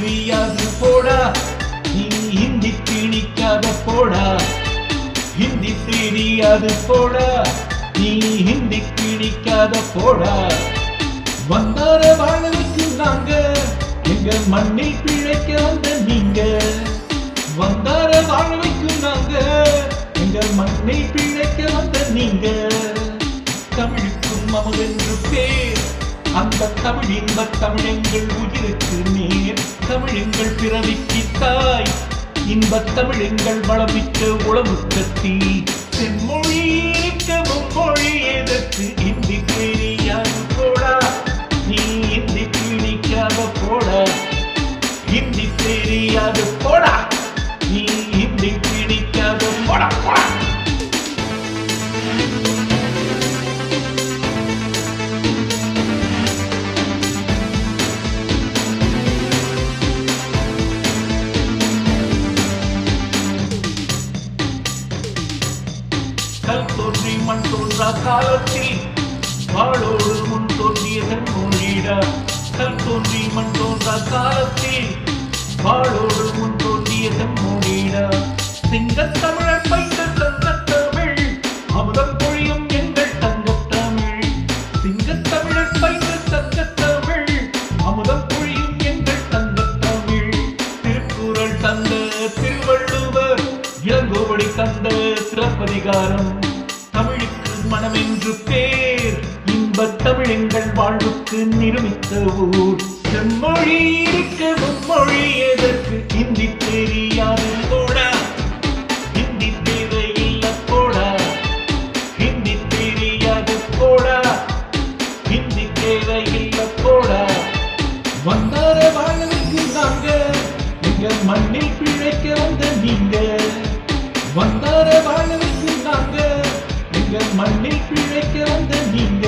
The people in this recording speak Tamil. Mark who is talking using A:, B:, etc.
A: தெரியாது போடா. நீ ஹிந்தி திணிக்காத போடா. ஹிந்தி தெரியாது போடா. நீ ஹிந்தி திணிக்காத போடா. வந்தார வாழலுக்கு நாங்க எங்க மண்ணில் பிழைக்க வந்த நீங்க. வந்தார வாழலுக்கு நாங்க எங்க மண்ணை பிழைக்க வந்த நீங்க. அந்த தமிழ் இன்ப தமிழெங்கள் உயிருக்கு நேர். தமிழெங்கள் பிறவிக்கு தாய். இன்ப தமிழெங்கள் வளமிக்க உளவு தீ. செம்மொழி இருக்க மும்மொழி எதற்கு? இந்தி தெரியாது போடா. நீ இந்தி பிடிக்காத போடா. இந்தி தெரியாது போடா. நீ இந்தி கல் தோன்றி மண் தோன்றா காலத்தில். வாழோடு முன் தோன்றியதன் மொழிடா கல் தோன்றி மண் தோன்றா காலத்தில். வாழோடு முன் தோன்றியதன் மொழிடா சிங்கத் தமிழர் பைந்த இளங்கோவடி தந்த சிறப்பதிகாரம் தமிழுக்கு மனமென்று பேர் இன்ப தமிழ் எங்கள் வாழ்வுக்கு நிருமித்த ஊர். செம்மொழி இருக்க மும்மொழி எதற்கு? இந்தி தெரியாது போடா வந்தார வாழ வைக்கிறாங்க எங்கள் மண்ணில் பிழைக்க வந்த நீங்க